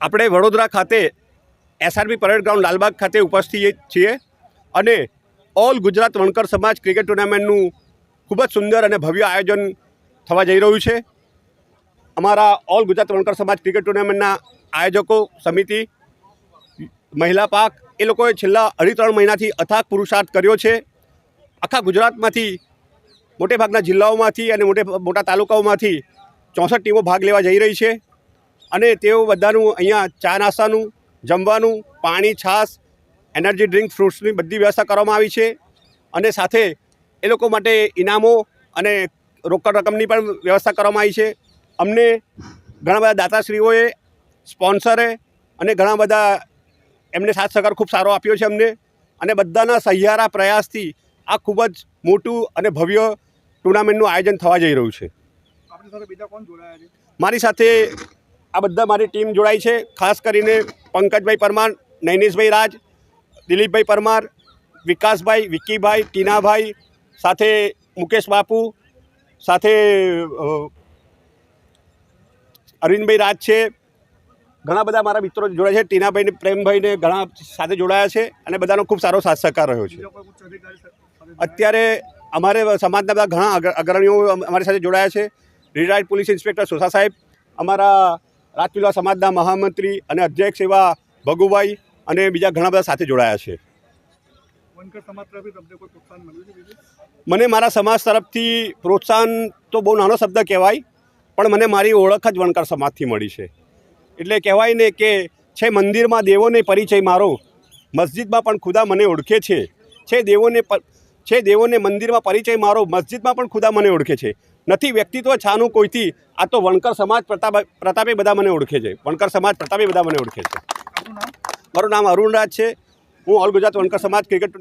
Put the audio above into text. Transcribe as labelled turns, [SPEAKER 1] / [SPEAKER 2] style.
[SPEAKER 1] આપણે
[SPEAKER 2] વડોદરા ખાતે SRB parade ground Lalbaug ખાતે ઉપસ્થિત છીએ અને ઓલ ગુજરાત વણકર સમાજ ક્રિકેટ ટુર્નામેન્ટનું ખૂબ જ સુંદર અને ભવ્ય આયોજન થવા જઈ રહ્યું છે. અમારા ઓલ ગુજરાત વણકર સમાજ ક્રિકેટ ટુર્નામેન્ટના આયોજકો, સમિતિ, મહિલા પાક, એ લોકોએ છેલ્લા અઢી ત્રણ મહિનાથી અથાગ પુરુષાર્થ કર્યો છે. આખા ગુજરાતમાંથી મોટે ભાગના જિલ્લાઓમાંથી અને મોટે મોટા તાલુકાઓમાંથી ચોસઠ ટીમો ભાગ લેવા જઈ રહી છે. અને તેઓ બધાનું અહીંયા ચા નાસ્તાનું, જમવાનું, પાણી, છાશ, એનર્જી ડ્રિંક, ફ્રૂટ્સની બધી વ્યવસ્થા કરવામાં આવી છે. અને સાથે એ લોકો માટે ઇનામો અને રોકડ રકમની પણ વ્યવસ્થા કરવામાં આવી છે. અમને ઘણા બધા દાતાશ્રીઓએ, સ્પોન્સરે અને ઘણા બધા એમને સાથ સહકાર ખૂબ સારો આપ્યો છે અમને. અને બધાના સહિયારા પ્રયાસથી આ ખૂબ જ મોટું અને ભવ્ય ટુર્નામેન્ટનું આયોજન થવા જઈ રહ્યું છે. મારી સાથે આ બધા મારી ટીમ જોડાઈ છે. ખાસ કરીને પંકજભાઈ પરમાર નૈનેશભાઈ રાજ દિલીપભાઈ પરમાર વિકાસભાઈ વિક્કીભાઈ ટીનાભાઈ સાથે મુકેશ બાપુ સાથે અરવિંદભાઈ રાજ છે. ઘણા બધા મારા મિત્રો જોડાયા છે. ટીનાભાઈ ને પ્રેમભાઈને ઘણા સાથે જોડાયા છે અને બધાનો ખૂબ સારો સાથ સહકાર રહ્યો છે? અત્યારે અમારે સમાજના બધા ઘણા અગ્રણીઓ અમારી સાથે જોડાયા છે. રિટાયર્ડ પોલીસ ઇન્સ્પેક્ટર સોસા સાહેબ અમારા રાજપીલા સમાજના મહામંત્રી અને અધ્યક્ષ એવા ભગુભાઈ અને બીજા ઘણા બધા સાથે જોડાયા છે. મને મારા સમાજ તરફથી પ્રોત્સાહન તો બહુ નાનો શબ્દ કહેવાય પણ મને મારી ઓળખ જ વણકર સમાજથી મળી છે. એટલે કહેવાય ને કે છે મંદિરમાં દેવોને પરિચય મારો મસ્જિદમાં પણ ખુદા મને ઓળખે છે. છે દેવોને છે દેવોને મંદિરમાં પરિચય મારો મસ્જિદમાં પણ ખુદા મને ઓળખે છે. નથી વ્યક્તિત્વ છાનું કોઈથી આ તો વણકર સમાજ પ્રતાપ પ્રતાપે બધા મને ઓળખે છે. વણકર સમાજ પ્રતાપે બધા મને ઓળખે છે. મારું નામ અરુણરાજ છે. હું ઓલ ગુજરાત વણકર સમાજ ક્રિકેટ